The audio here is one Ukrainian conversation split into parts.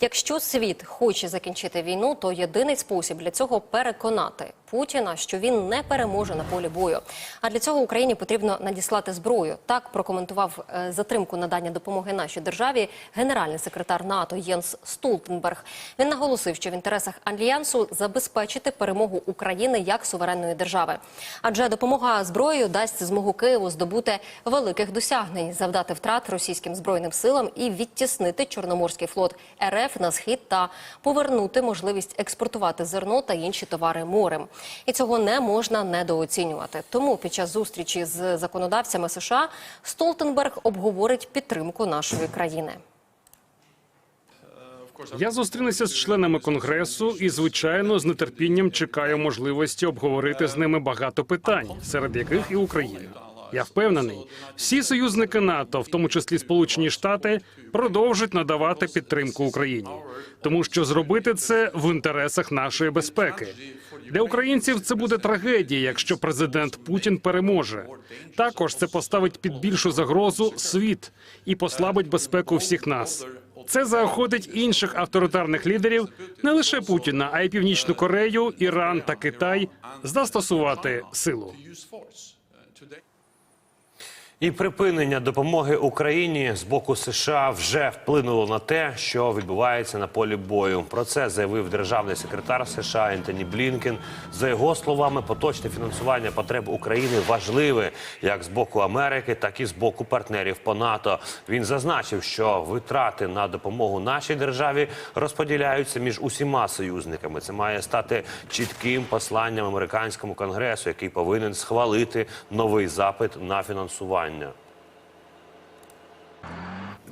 Якщо світ хоче закінчити війну, то єдиний спосіб для цього переконати Путіна, що він не переможе на полі бою. А для цього Україні потрібно надіслати зброю. Так прокоментував е, затримку надання допомоги нашій державі генеральний секретар НАТО Єнс Столтенберг. Він наголосив, що в інтересах альянсу забезпечити перемогу України як суверенної держави. Адже допомога зброєю дасть змогу Києву здобути великих досягнень, завдати втрат російським збройним силам і відтіснити Чорноморський флот РФ на схід та повернути можливість експортувати зерно та інші товари морем. І цього не можна недооцінювати. Тому під час зустрічі з законодавцями США Столтенберг обговорить підтримку нашої країни. Я зустрінуся з членами конгресу і, звичайно, з нетерпінням чекаю можливості обговорити з ними багато питань, серед яких і Україна. Я впевнений, всі союзники НАТО, в тому числі Сполучені Штати, продовжать надавати підтримку Україні, тому що зробити це в інтересах нашої безпеки. Для українців це буде трагедія, якщо президент Путін переможе. Також це поставить під більшу загрозу світ і послабить безпеку всіх нас. Це заохотить інших авторитарних лідерів, не лише Путіна, а й Північну Корею, Іран та Китай застосувати силу. І припинення допомоги Україні з боку США вже вплинуло на те, що відбувається на полі бою. Про це заявив державний секретар США Ентоні Блінкен. За його словами, поточне фінансування потреб України важливе як з боку Америки, так і з боку партнерів по НАТО. Він зазначив, що витрати на допомогу нашій державі розподіляються між усіма союзниками. Це має стати чітким посланням американському конгресу, який повинен схвалити новий запит на фінансування.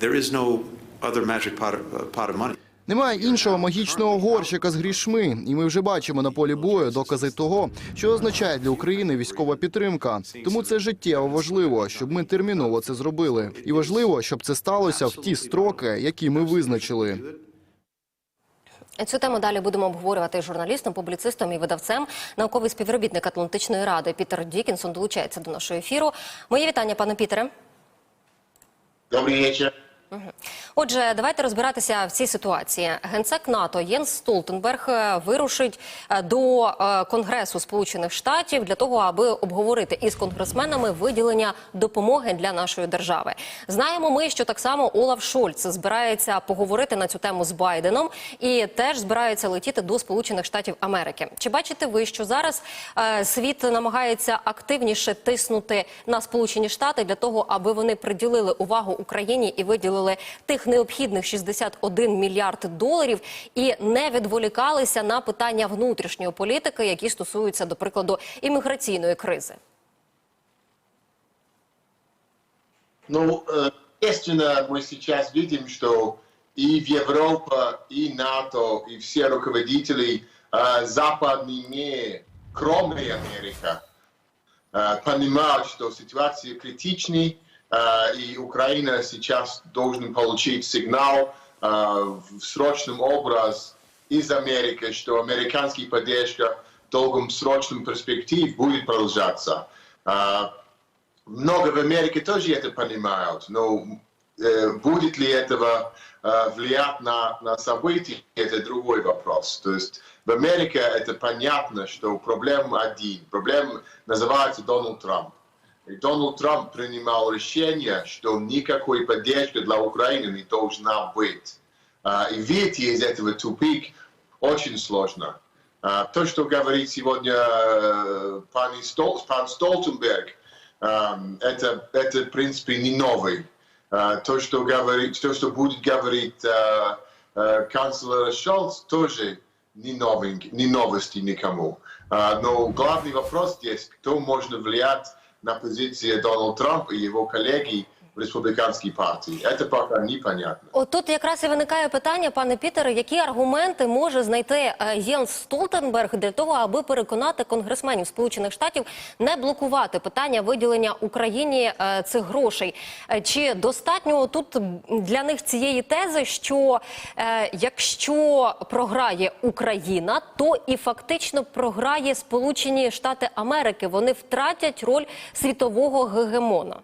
There is no other magic pot, uh, pot of money. Немає іншого магічного горщика з грішми, і ми вже бачимо на полі бою докази того, що означає для України військова підтримка. Тому це життєво важливо, щоб ми терміново це зробили, і важливо, щоб це сталося в ті строки, які ми визначили. Цю тему далі будемо обговорювати з журналістом, публіцистом і видавцем. Науковий співробітник Атлантичної ради Пітер Дікінсон долучається до нашого ефіру. Моє вітання, пане Пітере. Добрий вечер. Отже, давайте розбиратися в цій ситуації. Генсек НАТО Єнс Столтенберг е, вирушить е, до е, Конгресу Сполучених Штатів для того, аби обговорити із конгресменами виділення допомоги для нашої держави. Знаємо ми, що так само Олаф Шольц збирається поговорити на цю тему з Байденом і теж збирається летіти до Сполучених Штатів Америки. Чи бачите ви, що зараз світ намагається активніше тиснути на Сполучені Штати для того, аби вони приділили увагу Україні і виділили тих необхідних 61 мільярд доларів і не відволікалися на питання внутрішньої політики, які стосуються, до прикладу, імміграційної кризи? Ну, э, естественно, мы сейчас видим, что и в Европе, и НАТО, и все руководители э, западные мира, кроме Америки, э, понимают, что ситуация критичная, э, и Украина сейчас должна получить сигнал э, в срочном образе из Америки, что американская поддержка в долгосрочном перспективе будет продолжаться. Э, много в Америке тоже это понимают, но э, будет ли этого э, влиять на, на события, это другой вопрос. То есть в Америке это понятно, что проблема один. Проблема называется Дональд Трамп. И Дональд Трамп принимал решение, что никакой поддержки для Украины не должна быть. А, И выйти из этого тупик очень сложно. А, То, что говорит сегодня э, пан, Стол, пан Столтенберг, эм, это, это, в принципе, не новый. То, что, говорит, то, что будет говорить канцлер Шольц, тоже не, новенький, не новости никому. А, Но главный вопрос здесь, кто может влиять на позиції Дональд Трампа и его коллеги в республиканской партии. Это пока непонятно. Отут якраз і виникає питання, пане Пітере, які аргументи може знайти е, Єнс Столтенберг для того, аби переконати конгресменів Сполучених Штатів не блокувати питання виділення Україні е, цих грошей? Е, Чи достатньо тут для них цієї тези, що якщо програє Україна, то і фактично програє Сполучені Штати Америки? Вони втратять роль світового гегемона.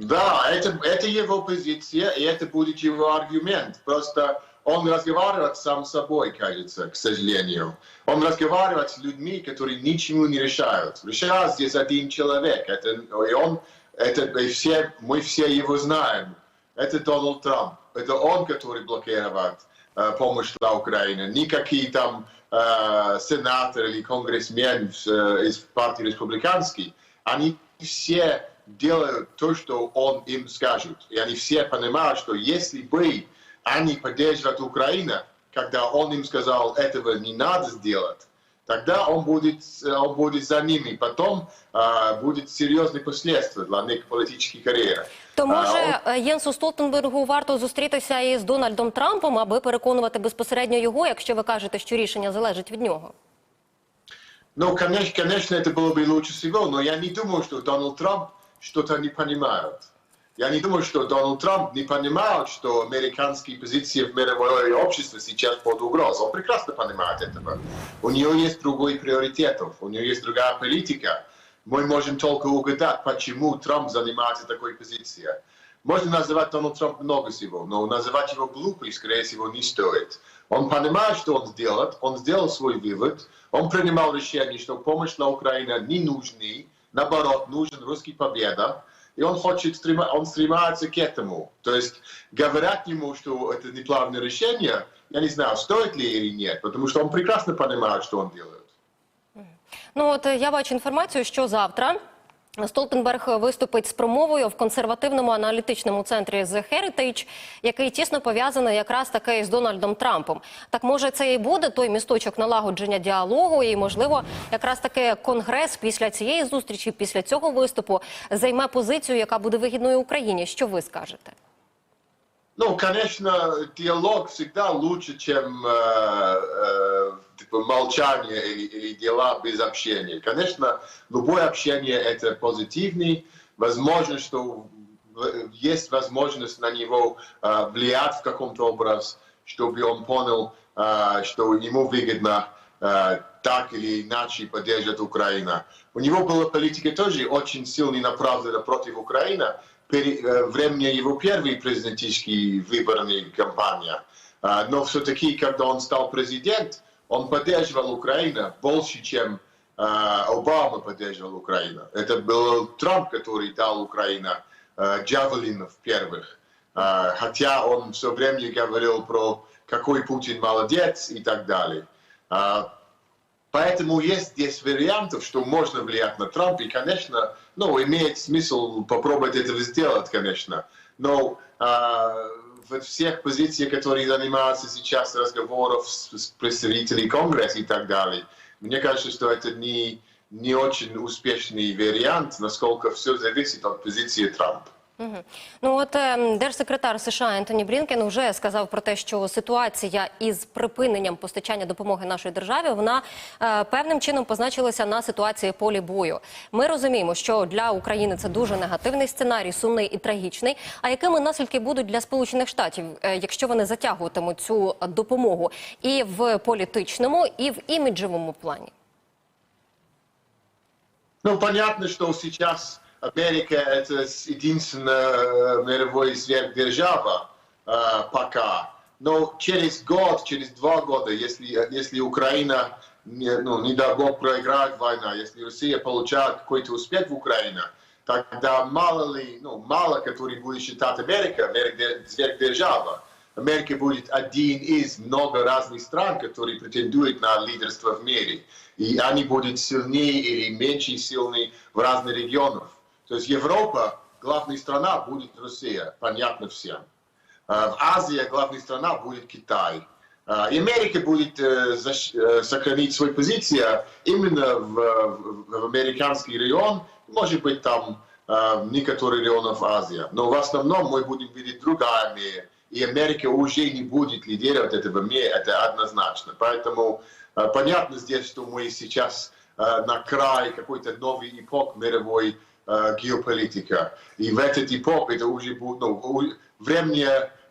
Да, это, это его позиция, и это будет его аргумент. Просто он разговаривает сам с собой, кажется, к сожалению. Он разговаривает с людьми, которые ничего не решают. Решает здесь один человек, это, и он, это, и все, мы все его знаем. Это Дональд Трамп. Это он, который блокирует э, помощь для Украины. Никакие там э, сенаторы или конгрессмен э, из партии республиканской. Они все делают то, что он им скажет. И они все понимают, что если бы они поддерживают Украину, когда он им сказал, этого не надо сделать, тогда он будет, э, он будет за ними. Потом э, будет серьезные последствия для них политической карьеры. То А, може е, Єнсу Столтенбергу варто зустрітися із Дональдом Трампом, аби переконувати безпосередньо його, якщо ви кажете, що рішення залежить від нього? Ну, конечно, конечно, это было бы лучше всего, но я не думаю, что Дональд Трамп что-то не понимает. Я не думаю, что Дональд Трамп не понимает, что американские позиции в мировое общество сейчас под угрозой. Он прекрасно понимает этого. У него есть другой приоритет, у него есть другая политика. Мы можем только угадать, почему Трамп занимается такой позицией. Можно называть Дональд Трамп много всего, но называть его глупый, скорее всего, не стоит. Он понимает, что он сделает, он сделал свой вывод, он принимал решение, что помощь для Украины не нужна, наоборот, нужен русский победа, и он хочет, стрима- он стремается к этому. То есть говорят ему, что это неправильное решение, я не знаю, стоит ли или нет, потому что он прекрасно понимает, что он делает. Ну от е, я бачу інформацію, що завтра. Столтенберг виступить з промовою в консервативному аналітичному центрі The Heritage, який тісно пов'язаний якраз таки з Дональдом Трампом. Так може це і буде той місточок налагодження діалогу, і можливо, якраз таки конгрес після цієї зустрічі, після цього виступу займе позицію, яка буде вигідною Україні. Що ви скажете? Ну, всегда лучше, чем э, э, типа молчание или, или дела без общения. Конечно, любое общение это позитивный. Возможно, что есть возможность на него э, влиять в каком-то образ, чтобы он понял, э, что ему выгодно э, так или иначе поддерживать Украину. У него была политика тоже очень сильно направлена против Украины э, времени его первой президентической выборной кампании. Но все-таки, когда он стал президент, он поддерживал Украину больше, чем а, Обама поддерживал Украину. Это был Трамп, который дал Украине а, джавелинов первых. А, Хотя он все время говорил про какой Путин молодец и так далее. А, Поэтому есть здесь вариантов, что можно влиять на Трампа, и, конечно, ну, имеет смысл попробовать этого сделать, конечно. Но а, в всех позициях, которые занимаются сейчас разговоров с, с представителями Конгресса и так далее, мне кажется, что это не, не очень успешный вариант, насколько все зависит от позиции Трампа. Ну от е, держсекретар США Ентоні Блінкен вже сказав про те, що ситуація із припиненням постачання допомоги нашій державі вона е, певним чином позначилася на ситуації полі бою. Ми розуміємо, що для України це дуже негативний сценарій, сумний і трагічний. А якими наслідки будуть для Сполучених Штатів, е, якщо вони затягуватимуть цю допомогу і в політичному, і в іміджевому плані? Ну, понятно, что сейчас Америка это единственная мировая сверхдержава э, пока. Но через год, через два года, если, если Украина, ну, не дай бог, проиграет война, если Россия получает какой-то успех в Украине, тогда мало ли, ну, мало, который будет считать Америка, Америка сверхдержава. Америка будет один из много разных стран, которые претендуют на лидерство в мире. И они будут сильнее или меньше сильны в разных регионах. То есть Европа, главная страна будет Россия, понятно всем. А В Азии главная страна будет Китай. И Америка будет э, э, сохранить свою позицию именно в, в- американский район, может быть там э, некоторые районов Азии. Но в основном мы будем видеть другая. И Америка уже не будет лидировать этого мира, это однозначно. Поэтому э, понятно здесь, что мы сейчас э, на край какой-то новой эпох мировой э, геополитика. И в этот эпох это уже будет, ну, у- времени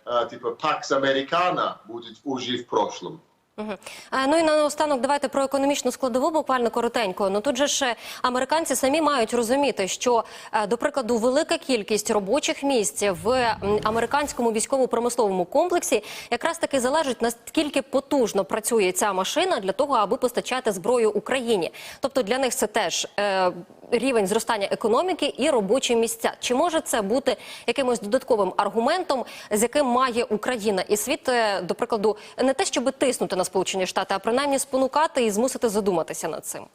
э, типа Пакс Американо будет уже в прошлом. Мгм. Е, Ну і наостанок давайте про економічну складову буквально коротенько. Ну тут же ж е, американці самі мають розуміти, що, е, до прикладу, велика кількість робочих місць в м, американському військово-промисловому комплексі якраз таки залежить наскільки потужно працює ця машина для того, аби постачати зброю Україні. Тобто для них це теж е, рівень зростання економіки і робочі місця. Чи може це бути якимось додатковим аргументом, з яким має Україна і світ, е, до прикладу, не те, щоб тиснути на Сполучені Штати, а принаймні спонукати і змусити задуматися над цим?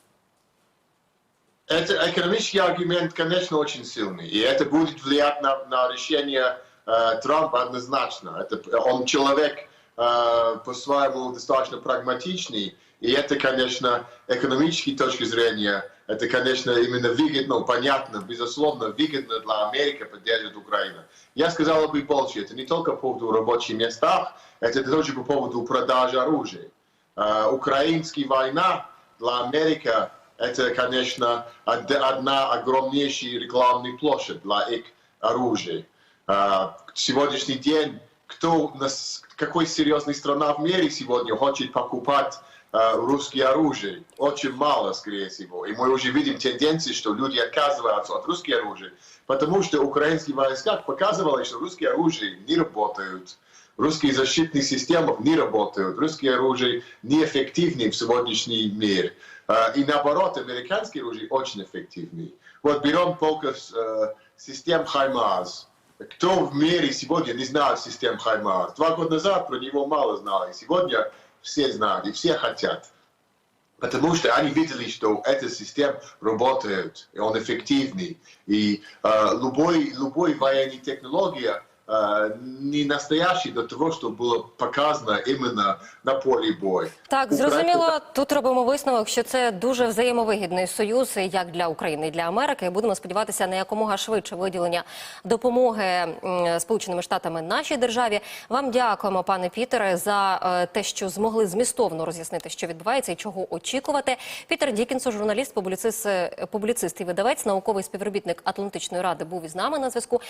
Это экономический аргумент, конечно, очень сильный, и это будет влиять на, на решение э, Трампа однозначно. Это, он человек э, по-своему достаточно прагматичный, И это, конечно, экономической точки зрения, это, конечно, именно выгодно, понятно, безусловно, выгодно для Америки поддерживать Украину. Я сказал бы больше, это не только по поводу рабочих местах, это тоже по поводу продажи оружия. Э, украинская война для Америки это, конечно, од- одна огромнейшая рекламная площадь для их оружия. А, Сегодняшний день, кто, какой серьезная страна в мире сегодня хочет покупать а, русское оружие? Очень мало, скорее всего. И мы уже видим тенденции, что люди отказываются от русского оружия, потому что украинские войска показывали, что русские оружие не работают. Русские защитные системы не работают. Русские оружие неэффективны в сегодняшний мир. А, И наоборот, американские оружие очень эффективны. Вот берем только э, систем «Хаймарс». Кто в мире сегодня не знает систем «Хаймарс»? Два года назад про него мало знали. Сегодня все знают и все хотят. Потому что они видели, что эта система работает, и он эффективный. И э, любой, любой военной технология не настоящий до того, что было показано именно на поле боя. Так, зрозуміло. Тут робимо висновок, що це дуже взаємовигідний союз як для України, і для Америки. Будемо сподіватися на якомога швидше виділення допомоги Сполученими Штатами нашій державі. Вам дякуємо, пане Пітере, за е, те, що змогли змістовно роз'яснити, що відбувається і чого очікувати. Пітер Дікінсон, журналіст, публіцист, е, публіцист і видавець, науковий співробітник Атлантичної ради, був із нами на зв'язку.